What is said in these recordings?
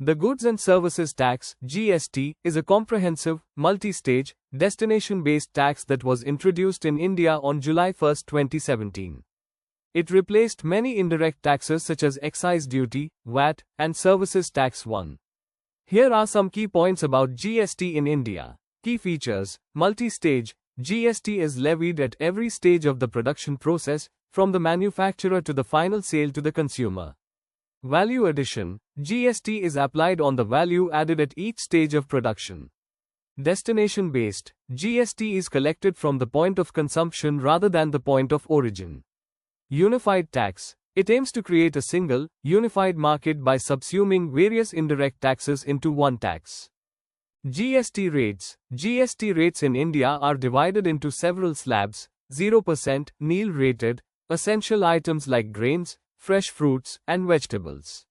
The Goods and Services Tax (GST) is a comprehensive, multi-stage, destination-based tax that was introduced in India on July 1, 2017. It replaced many indirect taxes such as excise duty, VAT, and services tax 1. Here are some key points about GST in India. Key features Multi stage GST is levied at every stage of the production process, from the manufacturer to the final sale to the consumer. Value addition GST is applied on the value added at each stage of production. Destination based GST is collected from the point of consumption rather than the point of origin. Unified tax it aims to create a single, unified market by subsuming various indirect taxes into one tax. GST rates GST rates in India are divided into several slabs 0%, nil rated, essential items like grains, fresh fruits, and vegetables.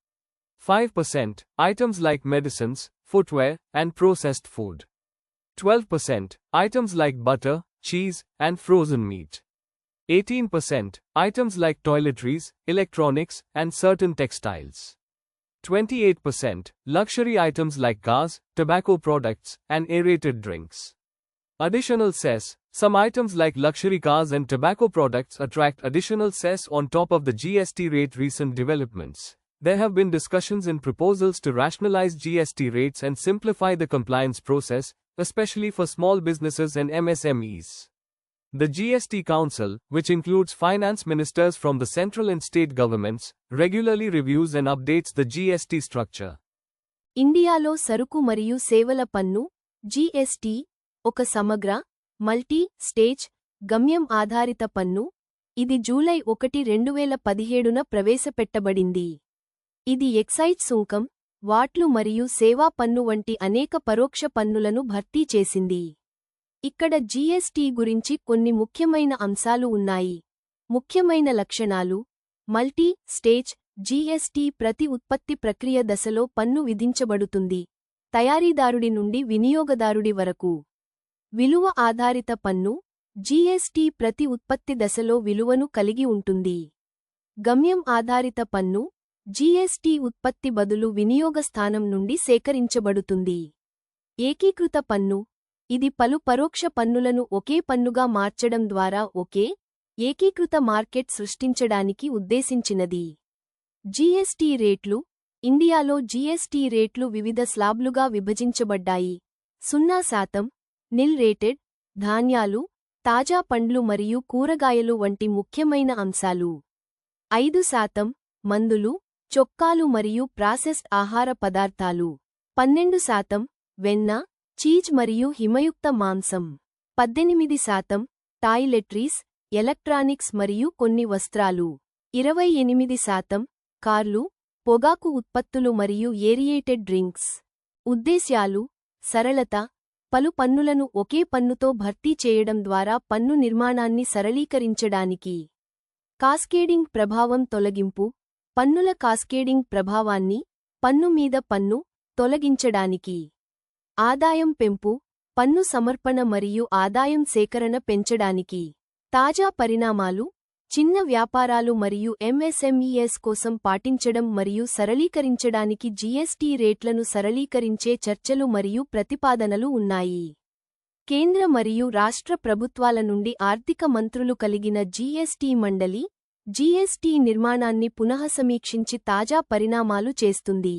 5%, items like medicines, footwear, and processed food. 12%, items like butter, cheese, and frozen meat. 18%, items like toiletries, electronics, and certain textiles. 28%, luxury items like cars, tobacco products, and aerated drinks. Additional cess, some items like luxury cars and tobacco products attract additional cess on top of the GST rate recent developments. There have been discussions in proposals to rationalize GST rates and simplify the compliance process, especially for small businesses and MSMEs. The GST Council, which includes finance ministers from the central and state governments, regularly reviews and updates the GST structure. ఇండియాలో సరుకు మరియు సేవల పన్ను GST ఒక సమగ్ర multi stage గమ్యం ఆధారిత పన్ను. ఇది జూలై ఒకటి రెండువేల పదిహేడున ప్రవేశపెట్టబడింది. ఇది ఎక్సైజ్ సుంకం వాట్లు మరియు సేవా పన్ను వంటి అనేక పరోక్ష పన్నులను భర్తీ చేసింది. ఇక్కడ జీఎస్టీ గురించి కొన్ని ముఖ్యమైన అంశాలు ఉన్నాయి. ముఖ్యమైన లక్షణాలు. మల్టీ స్టేజ్ జీఎస్టీ ప్రతి ఉత్పత్తి ప్రక్రియ దశలో పన్ను విధించబడుతుంది. తయారీదారుడి నుండి వినియోగదారుడి వరకు. విలువ ఆధారిత పన్ను జీఎస్టీ ప్రతి ఉత్పత్తి దశలో విలువను కలిగి ఉంటుంది. గమ్యం ఆధారిత పన్ను జీఎస్టీ ఉత్పత్తి బదులు వినియోగ స్థానం నుండి సేకరించబడుతుంది. ఏకీకృత పన్ను ఇది పలు పరోక్ష పన్నులను ఒకే పన్నుగా మార్చడం ద్వారా ఒకే ఏకీకృత మార్కెట్ సృష్టించడానికి ఉద్దేశించినది. జీఎస్టీ రేట్లు ఇండియాలో జీఎస్టీ రేట్లు వివిధ స్లాబ్లుగా విభజించబడ్డాయి. సున్నా శాతం నిల్ రేటెడ్ ధాన్యాలు తాజా పండ్లు మరియు కూరగాయలు వంటి ముఖ్యమైన అంశాలు. ఐదు శాతం మందులు చొక్కాలు మరియు ప్రాసెస్డ్ ఆహార పదార్థాలు. పన్నెండు శాతం వెన్న చీజ్ మరియు హిమయుక్త మాంసం. పద్దెనిమిది శాతం టాయిలెట్రీస్ ఎలక్ట్రానిక్స్ మరియు కొన్ని వస్త్రాలు. ఇరవై ఎనిమిది శాతం కార్లు పొగాకు ఉత్పత్తులు మరియు ఏరియేటెడ్ డ్రింక్స్. ఉద్దేశ్యాలు సరళత పలు పన్నులను ఒకే పన్నుతో భర్తీ చేయడం ద్వారా పన్ను నిర్మాణాన్ని సరళీకరించడానికి కాస్కేడింగ్ ప్రభావం తొలగింపు పన్నుల కాస్కేడింగ్ ప్రభావాన్ని పన్ను మీద పన్ను తొలగించడానికి ఆదాయం పెంపు పన్ను సమర్పణ మరియు ఆదాయం సేకరణ పెంచడానికి తాజా పరిణామాలు చిన్న వ్యాపారాలు మరియు ఎంఎస్ఎంఈఎస్ కోసం పాటించడం మరియు సరళీకరించడానికి జీఎస్టీ రేట్లను సరళీకరించే చర్చలు మరియు ప్రతిపాదనలు ఉన్నాయి. కేంద్ర మరియు రాష్ట్ర ప్రభుత్వాల నుండి ఆర్థిక మంత్రులు కలిగిన జీఎస్టీ మండలి జీఎస్టీ నిర్మాణాన్ని పునఃసమీక్షించి తాజా పరిణామాలు చేస్తుంది.